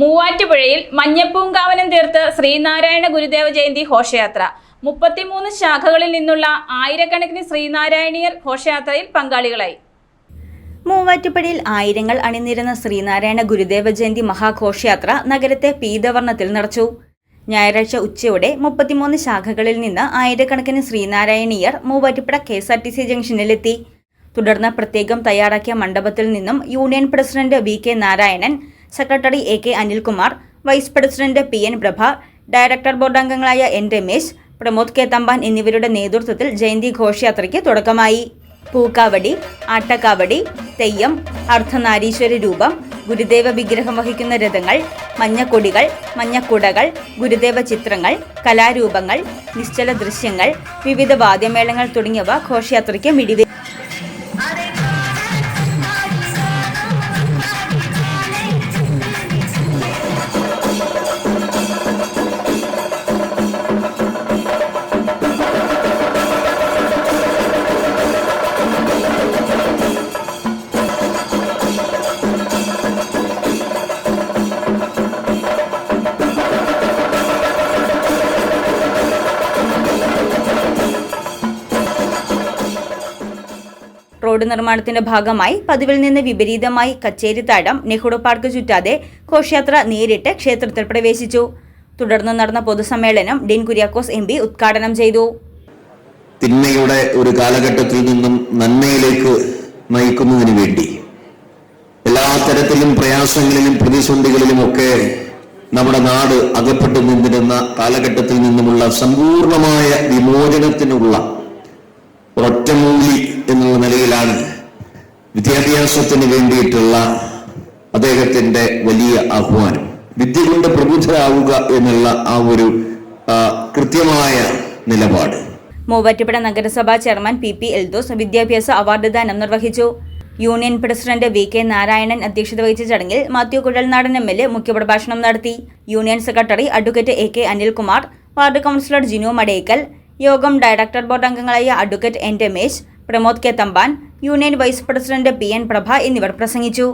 മൂവാറ്റുപുഴയിൽ മഞ്ഞപ്പൂങ്കാവനം തീർത്ത് ശ്രീനാരായണ ഗുരുദേവ ജയന്തി ഘോഷയാത്ര. മുപ്പത്തിമൂന്ന് ശാഖകളിൽ നിന്നുള്ള ആയിരക്കണക്കിന് ശ്രീനാരായണീയർ ഘോഷയാത്രയിൽ പങ്കാളികളായി. മൂവാറ്റുപുഴയിൽ ആയിരങ്ങൾ അണിനിരുന്ന ശ്രീനാരായണ ഗുരുദേവ ജയന്തി മഹാഘോഷയാത്ര നഗരത്തെ പീതവർണത്തിൽ നടച്ചു ഞായറാഴ്ച ഉച്ചയോടെ മുപ്പത്തിമൂന്ന് ശാഖകളിൽ നിന്ന് ആയിരക്കണക്കിന് ശ്രീനാരായണീയർ Muvattupuzha K S R T C ജംഗ്ഷനിലെത്തി. തുടർന്ന് പ്രത്യേകം തയ്യാറാക്കിയ മണ്ഡപത്തിൽ നിന്നും union president V K Narayanan secretary A K Anilkumar vice president P N Prabha director board അംഗങ്ങളായ എൻ രമേശ് പ്രമോദ് കെ തമ്പാൻ എന്നിവരുടെ നേതൃത്വത്തിൽ ജയന്തി ഘോഷയാത്രയ്ക്ക് തുടക്കമായി. പൂക്കാവടി ആട്ടക്കാവടി തെയ്യം അർദ്ധനാരീശ്വര രൂപം ഗുരുദേവ വിഗ്രഹം വഹിക്കുന്ന രഥങ്ങൾ മഞ്ഞക്കൊടികൾ മഞ്ഞക്കുടകൾ ഗുരുദേവ ചിത്രങ്ങൾ കലാരൂപങ്ങൾ നിശ്ചല ദൃശ്യങ്ങൾ വിവിധ വാദ്യമേളങ്ങൾ തുടങ്ങിയവ ഘോഷയാത്രയ്ക്ക് മിടിവേ റോഡ് നിർമ്മാണത്തിന്റെ ഭാഗമായി പതിവിൽ നിന്ന് വിപരീതമായി കച്ചേരി കച്ചേരിത്താഴം നെഹ്റു പാർക്ക് ചുറ്റാതെ ഘോഷയാത്ര നേരിട്ട് ക്ഷേത്രത്തിൽ പ്രവേശിച്ചു. തുടർന്ന് നടന്ന പൊതുസമ്മേളനം ഡീൻ കുര്യാക്കോസ് എം പി ഉദ്ഘാടനം ചെയ്തു. തിന്മയുടെ ഒരു കാലഘട്ടത്തിൽ നിന്നും നന്മയിലേക്ക് നയിക്കുന്നതിന് വേണ്ടി എല്ലാ തരത്തിലും പ്രയാസങ്ങളിലും പ്രതിസന്ധികളിലും ഒക്കെ നമ്മുടെ നാട് അകപ്പെട്ടു നിന്നിരുന്ന കാലഘട്ടത്തിൽ നിന്നുമുള്ള സമ്പൂർണമായ വിമോചനത്തിനുള്ള ഒറ്റമൂലി എന്നുള്ള നിലയിലാണ് വിദ്യാഭ്യാസത്തിന് വേണ്ടിയിട്ടുള്ള അദ്ദേഹത്തിന്റെ വലിയ ആഹ്വാനം. വിദ്യ കൊണ്ട് പ്രബുദ്ധരാവുക എന്നുള്ള ആ ഒരു കൃത്യമായ നിലപാട്. മൂവാറ്റുപുഴ നഗരസഭാ ചെയർമാൻ പി പി എൽദോസ് വിദ്യാഭ്യാസ അവാർഡ് ദാനം നിർവഹിച്ചു. Union president V K Narayanan അധ്യക്ഷത വഹിച്ച ചടങ്ങിൽ Mathew Kuzhalnadan M L A മുഖ്യപ്രഭാഷണം നടത്തി. Union secretary advocate A K Anilkumar ward councillor Jinu Madekkal യോഗം ഡയറക്ടർ ബോർഡ് അംഗങ്ങളായ advocate N Ramesh Pramod K Thampan union vice president P N Prabha എന്നിവർ പ്രസംഗിച്ചു.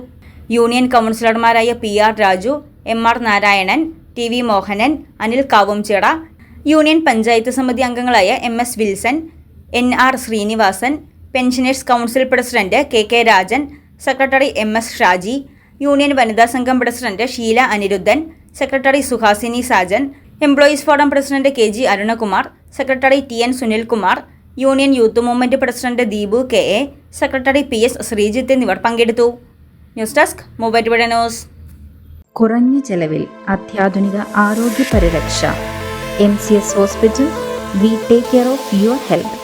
Union കൗൺസിലർമാരായ P R Raju M R Narayanan T V Mohanan Anil Kavumchira union panchayat സമിതി അംഗങ്ങളായ M S Wilson N R Srinivasan pensioners council president K K Rajan secretary M S Shaji union വനിതാ സംഘം president Sheela Aniruddhan secretary Suhasini Sajan employees forum president K G Arunakumar secretary T N Sunilkumar union youth movement president Deepu K A secretary P S Sreejith എന്നിവർ പങ്കെടുത്തു. News desk Muvattupuzha news. കുറഞ്ഞ ചെലവിൽ അത്യാധുനിക ആരോഗ്യ പരിരക്ഷ M C S hospital we take care of your health.